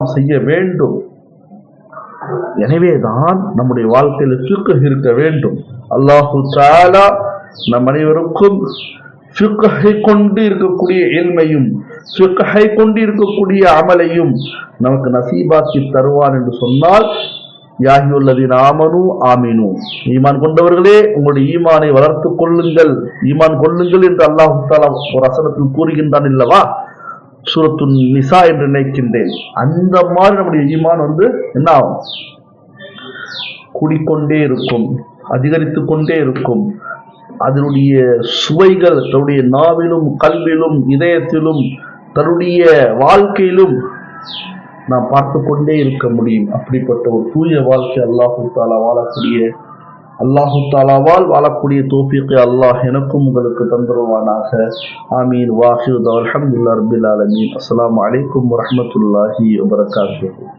செய்ய வேண்டும். எனவேதான் நம்முடைய வாழ்க்கையில் ஃபிக்ஹ் இருக்க வேண்டும். அல்லாஹு சாலா நம் அனைவருக்கும் ஃபிக்ஹை கொண்டு இருக்கக்கூடிய ஏழ்மையும் ஃபிக்ஹை கொண்டு இருக்கக்கூடிய அமலையும் நமக்கு நசீபாக்கி தருவான் என்று சொன்னால் யாகியுள்ளது ஆமனு ஆமினு. ஈமான் கொண்டவர்களே உங்களுடைய ஈமானை வளர்த்துக் கொள்ளுங்கள். ஈமான் கொள்ளுங்கள் என்று அல்லாஹு தாலா ஒரு அசனத்தில் கூறுகின்றான் இல்லவா சூரத்து நிசா என்று நினைக்கின்றேன். அந்த மாதிரி நம்முடைய ஈமான் வந்து என்ன ஆகும்? கூடிக்கொண்டே இருக்கும் அதிகரித்து கொண்டே இருக்கும். அதனுடைய சுவைகள் தன்னுடைய நாவிலும் கல்விலும் இதயத்திலும் தன்னுடைய வாழ்க்கையிலும் நாம் பார்த்து கொண்டே இருக்க முடியும். அப்படிப்பட்ட ஒரு தூய வாழ்க்கை அல்லாஹு தாலா வாழக்கூடிய அல்லாஹு தாலாவால் வாழக்கூடிய தோஃபிக்கு அல்லாஹ் எனக்கும் உங்களுக்கு தந்துருவானாக ஆமீன் வாஹித் அல்ஹம்துல்லா ரபில் ஆலமீன் அஸ்ஸலாமு அலைக்கும் வரஹ்மத்துல்லாஹி வபரகாத்துஹு